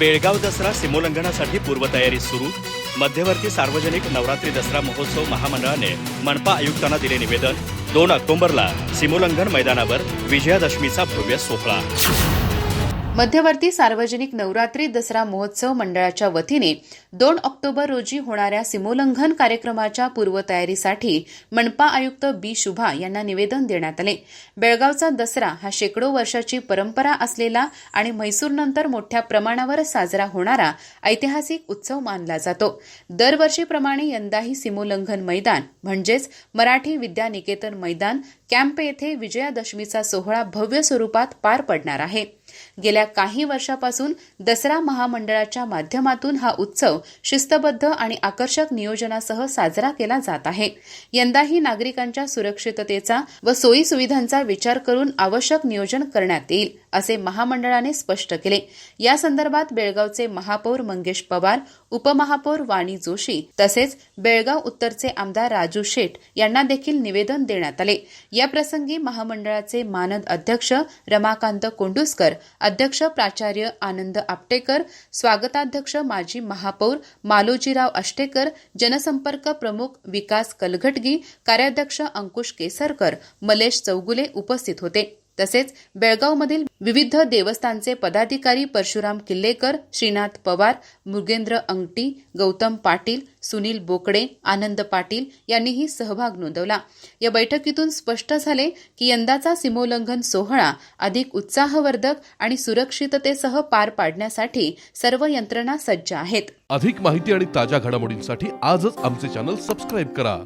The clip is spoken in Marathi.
बेळगाव दसरा सीमोल्लंघनासाठी पूर्वतयारी सुरू. मध्यवर्ती सार्वजनिक नवरात्री दसरा महोत्सव महामंडळाने मनपा आयुक्तांना दिले निवेदन. दोन ऑक्टोबरला सीमोल्लंघन मैदानावर विजयादशमीचा भव्य सोहळा. मध्यवर्ती सार्वजनिक नवरात्री दसरा महोत्सव मंडळाच्या वतीने दोन ऑक्टोबर रोजी होणाऱ्या सीमोल्लंघन कार्यक्रमाच्या पूर्वतयारीसाठी मनपा आयुक्त बी शुभा यांना निवेदन देण्यात आले. बेळगावचा दसरा हा शेकडो वर्षाची परंपरा असलेला आणि म्हैसूरनंतर मोठ्या प्रमाणावर साजरा होणारा ऐतिहासिक उत्सव मानला जातो. दरवर्षीप्रमाणे यंदाही सीमोल्लंघन मैदान म्हणजेच मराठी विद्यानिकेतन मैदान कॅम्प येथे विजयादशमीचा सोहळा भव्य स्वरूपात पार पडणार आहे. गेल्या काही वर्षापासून दसरा महामंडळाच्या माध्यमातून हा उत्सव शिस्तबद्ध आणि आकर्षक नियोजनासह साजरा केला जात आहे. यंदाही नागरिकांच्या सुरक्षिततेचा व सोयी सुविधांचा विचार करून आवश्यक नियोजन करण्यात येईल. असे महामंडळाने स्पष्ट केले. या संदर्भात बेळगावचे महापौर मंगेश पवार उपमहापौर वाणी जोशी तसेच बेळगाव उत्तरचे आमदार राजू शेठ यांना देखील निवेदन देण्यात आले. या प्रसंगी महामंडळाचे मानद अध्यक्ष रमाकांत कोंडुसकर अध्यक्ष प्राचार्य आनंद आपटेकर स्वागताध्यक्ष माजी महापौर मालोजीराव अष्टेकर जनसंपर्क प्रमुख विकास कलघटगी कार्याध्यक्ष अंकुश केसरकर मलेश चौगुले उपस्थित होते. तसेच बेळगावमधील विविध देवस्थानचे पदाधिकारी परशुराम किल्लेकर श्रीनाथ पवार मृगेंद्र अंगटी गौतम पाटील सुनील बोकडे आनंद पाटील यांनीही सहभाग नोंदवला. या बैठकीतून स्पष्ट झाले की यंदाचा सीमोल्लंघन सोहळा अधिक उत्साहवर्धक आणि सुरक्षिततेसह पार पाडण्यासाठी सर्व यंत्रणा सज्ज आहेत. अधिक माहिती आणि ताज्या घडामोडींसाठी आजच आमचे चॅनल सबस्क्राईब करा.